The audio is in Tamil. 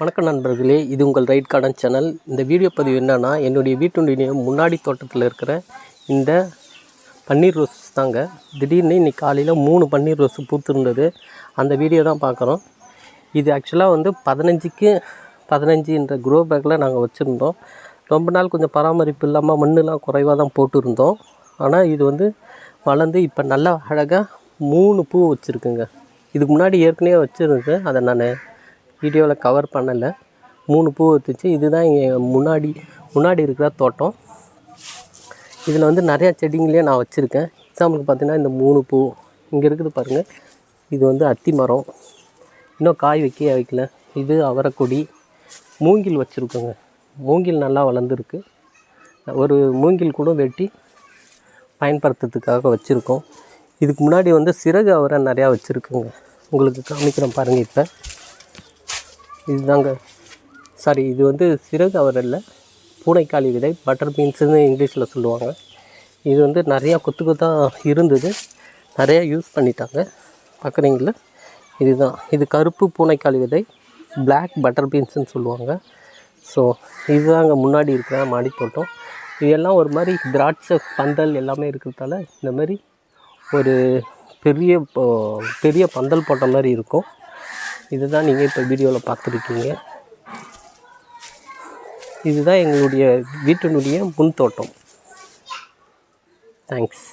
வணக்கம் நண்பர்களே இது உங்கள் ரைட் கார்டன் சேனல். இந்த வீடியோ பதிவு என்னென்னா என்னுடைய வீட்டுடைய முன்னாடி தோட்டத்தில் இருக்கிற இந்த பன்னீர் ரோஸ் தாங்க. திடீர்னு இன்றைக்கி காலையில் மூணு பன்னீர் ரோஸ் பூத்துருந்தது. அந்த வீடியோ தான் பார்க்குறோம். இது ஆக்சுவலாக வந்து பதினஞ்சுக்கு பதினஞ்சுன்ற க்ரோ பேக்கில் நாங்கள் வச்சுருந்தோம். ரொம்ப நாள் கொஞ்சம் பராமரிப்பு இல்லாமல் மண்ணெலாம் குறைவாக தான் போட்டிருந்தோம். ஆனால் இது வந்து வளர்ந்து இப்போ நல்லா அழகாக மூணு பூ வச்சுருக்குங்க. இதுக்கு முன்னாடி ஏற்கனவே வச்சுருந்தேன் அதை நான் வீடியோவில் கவர் பண்ணலை. மூணு பூ வச்சுச்சு. இதுதான் என் முன்னாடி முன்னாடி இருக்கிற தோட்டம். இதில் வந்து நிறையா செடிங்களே நான் வச்சுருக்கேன். எக்ஸாம்பிளுக்கு பார்த்தீங்கன்னா இந்த மூணு பூ இங்கே இருக்குது பாருங்கள் இது வந்து அத்தி மரம். இன்னும் காய் வைக்க வைக்கல. இது அவரைக்கொடி. மூங்கில் வச்சுருக்கோங்க. மூங்கில் நல்லா வளர்ந்துருக்கு. ஒரு மூங்கில் கூட வெட்டி பயன்படுத்துறதுக்காக வச்சுருக்கோம். இதுக்கு முன்னாடி வந்து சிறகு அவரை நிறையா வச்சுருக்குங்க. உங்களுக்கு காமிக்கிறேன் பாருங்கள் இப்போ. இதுதாங்க. சாரி இது வந்து சிறகு அவரல்ல இல்லை பூனைக்காளி விதை பட்டர் பீன்ஸுன்னு இங்கிலீஷில் சொல்லுவாங்க. இது வந்து நிறையா கொத்து கொத்தாக இருந்தது. நிறையா யூஸ் பண்ணிட்டாங்க. பார்க்குறீங்களா? இதுதான். இது கருப்பு பூனைக்காளி விதை பிளாக் பட்டர் பீன்ஸுன்னு சொல்லுவாங்க. ஸோ இதுதாங்க முன்னாடி இருக்கிற மாடித்தோட்டம் இதெல்லாம் ஒரு மாதிரி திராட்சை பந்தல் எல்லாமே இருக்கிறதால இந்த மாதிரி ஒரு பெரிய பெரிய பந்தல் போட்ட மாதிரி இருக்கும். இதுதான் நீங்கள் இப்போ வீடியோவில் பார்த்துருக்கீங்க. இதுதான் எங்களுடைய வீட்டினுடைய முன் தோட்டம். தேங்க்ஸ்